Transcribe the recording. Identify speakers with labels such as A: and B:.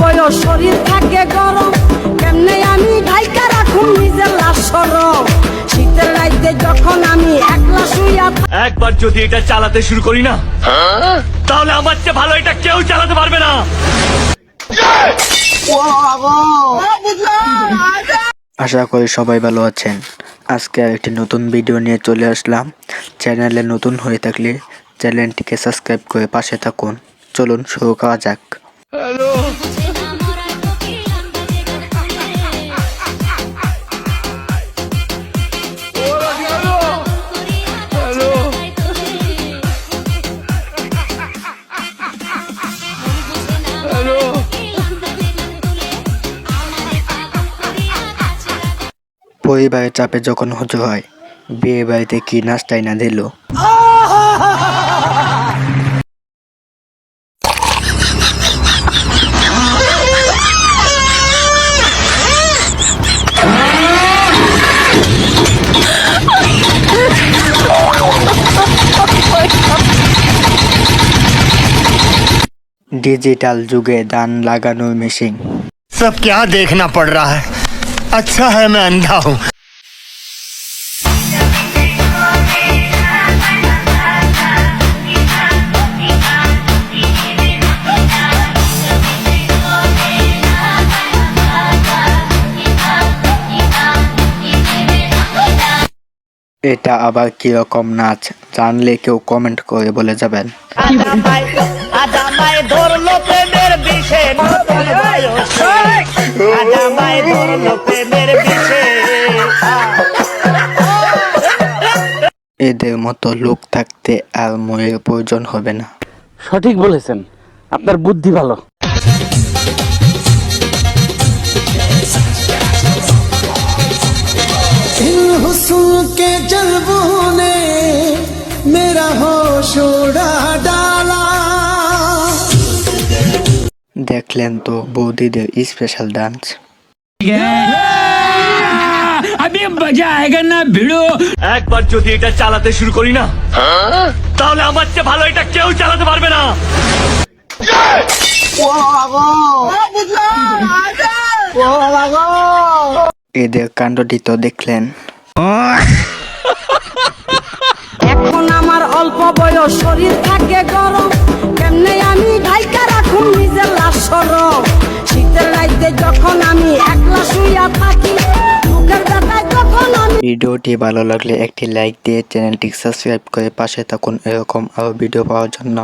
A: বয়স শরীর থাকে গরম। কেমনে আমি ঢাইকা রাখুন নিজের লাশ সরম শীতের রাইতে যখন আমি একলা শুইয়া
B: একবার যদি এটা চালাতে শুরু করি না তাহলে আমার চেয়ে ভালো এটা কেউ চালাতে পারবে না।
C: আশা করি সবাই ভালো আছেন। আজকে একটি নতুন ভিডিও নিয়ে চলে আসলাম। চ্যানেলে নতুন হয়ে থাকলে চ্যানেলটিকে সাবস্ক্রাইব করে পাশে থাকুন। চলুন শুরু করা যাক। পরিবারের চাপে যখন হতে হয় বিয়ে বাড়িতে কি নাস্তাই না দিল ডিজিটাল যুগে দান লাগানোর মেশিন
D: सब क्या देखना पड़ रहा है अच्छा है मैं अंधा हूँ
C: এটা আবার কিরকম নাচ জানলে কেউ কমেন্ট করে বলে যাবেন
E: আদামায় ধরলো প্রেমের বিষে
C: এদের মতো লোক থাকতে আর ময়ের প্রয়োজন হবে না
F: সঠিক বলেছেন আপনার বুদ্ধি ভালো
G: हुस्न के जलबों ने मेरा होश उड़ा डाला
C: দেখলেন তো বৌদিদের স্পেশাল ডান্স
B: একবার যদি এটা চালাতে শুরু করি না তাহলে আমার চেয়ে ভালো এটা কেউ চালাতে পারবে না।
C: এদের কাণ্ডটি তো দেখলেন।
A: এখন আমার অল্প বয়স শরীর থাকে গরম।
C: ভিডিওটি ভালো লাগলে একটি লাইক দিয়ে চ্যানেলটি সাবস্ক্রাইব করে পাশে থাকুন। এরকম আরও ভিডিও পাওয়ার জন্য।